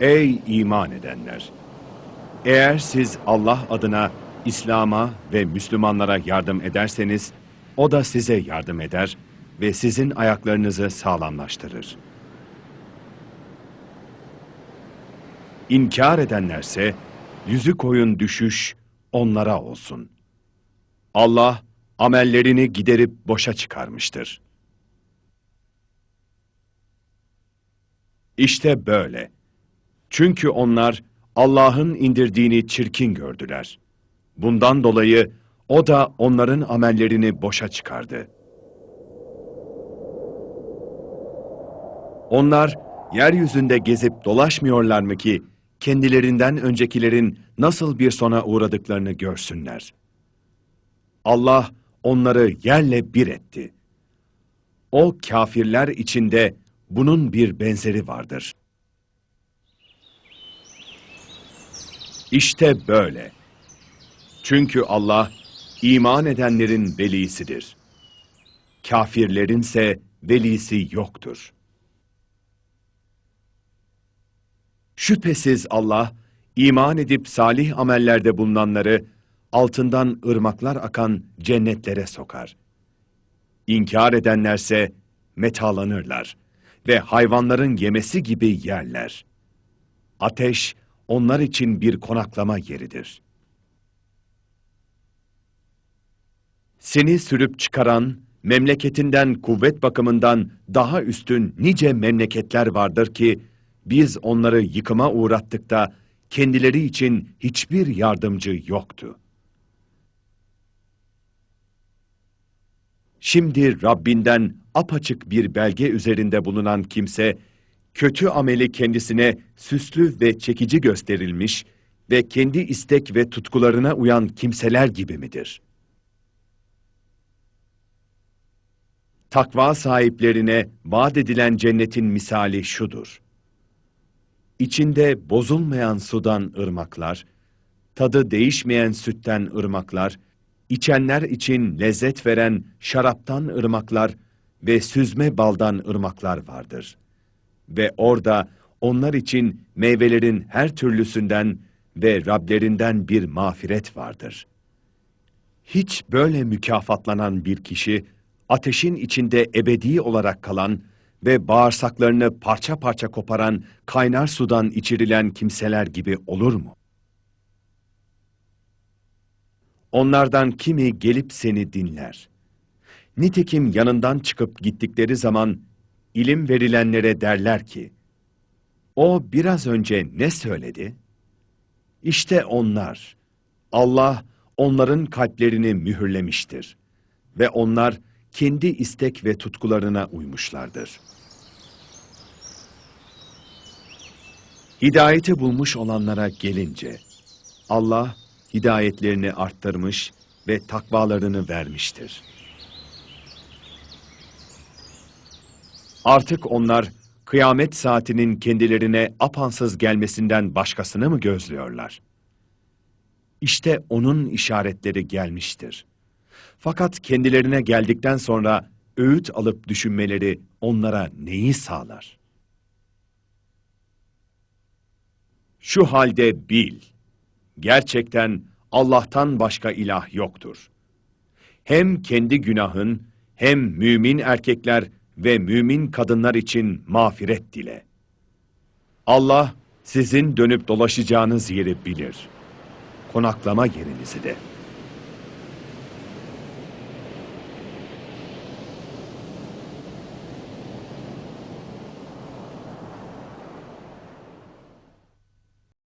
Ey iman edenler! Eğer siz Allah adına İslam'a ve Müslümanlara yardım ederseniz, o da size yardım eder ve sizin ayaklarınızı sağlamlaştırır. İnkar edenlerse, yüzü koyun düşüş onlara olsun. Allah, amellerini giderip boşa çıkarmıştır. İşte böyle. Çünkü onlar Allah'ın indirdiğini çirkin gördüler. Bundan dolayı o da onların amellerini boşa çıkardı. Onlar yeryüzünde gezip dolaşmıyorlar mı ki kendilerinden öncekilerin nasıl bir sona uğradıklarını görsünler. Allah onları yerle bir etti. O kafirler içinde bunun bir benzeri vardır. İşte böyle. Çünkü Allah iman edenlerin velisidir. Kafirlerinse velisi yoktur. Şüphesiz Allah, iman edip salih amellerde bulunanları altından ırmaklar akan cennetlere sokar. İnkar edenlerse metalanırlar ve hayvanların yemesi gibi yerler. Ateş onlar için bir konaklama yeridir. Seni sürüp çıkaran, memleketinden kuvvet bakımından daha üstün nice memleketler vardır ki, biz onları yıkıma uğrattık da kendileri için hiçbir yardımcı yoktu. Şimdi Rabbinden apaçık bir belge üzerinde bulunan kimse, kötü ameli kendisine süslü ve çekici gösterilmiş ve kendi istek ve tutkularına uyan kimseler gibi midir? Takva sahiplerine vaat edilen cennetin misali şudur. İçinde bozulmayan sudan ırmaklar, tadı değişmeyen sütten ırmaklar, içenler için lezzet veren şaraptan ırmaklar ve süzme baldan ırmaklar vardır. Ve orada onlar için meyvelerin her türlüsünden ve Rablerinden bir mağfiret vardır. Hiç böyle mükafatlanan bir kişi, ateşin içinde ebedi olarak kalan ve bağırsaklarını parça parça koparan kaynar sudan içirilen kimseler gibi olur mu? Onlardan kimi gelip seni dinler. Nitekim yanından çıkıp gittikleri zaman ilim verilenlere derler ki, o biraz önce ne söyledi? İşte onlar, Allah onların kalplerini mühürlemiştir ve onlar kendi istek ve tutkularına uymuşlardır. Hidayeti bulmuş olanlara gelince, Allah hidayetlerini arttırmış ve takvalarını vermiştir. Artık onlar kıyamet saatinin kendilerine apansız gelmesinden başkasını mı gözlüyorlar? İşte onun işaretleri gelmiştir. Fakat kendilerine geldikten sonra öğüt alıp düşünmeleri onlara neyi sağlar? Şu halde bil, gerçekten Allah'tan başka ilah yoktur. Hem kendi günahın, hem mümin erkekler ve mümin kadınlar için mağfiret dile. Allah sizin dönüp dolaşacağınız yeri bilir. Konaklama yerinizi de.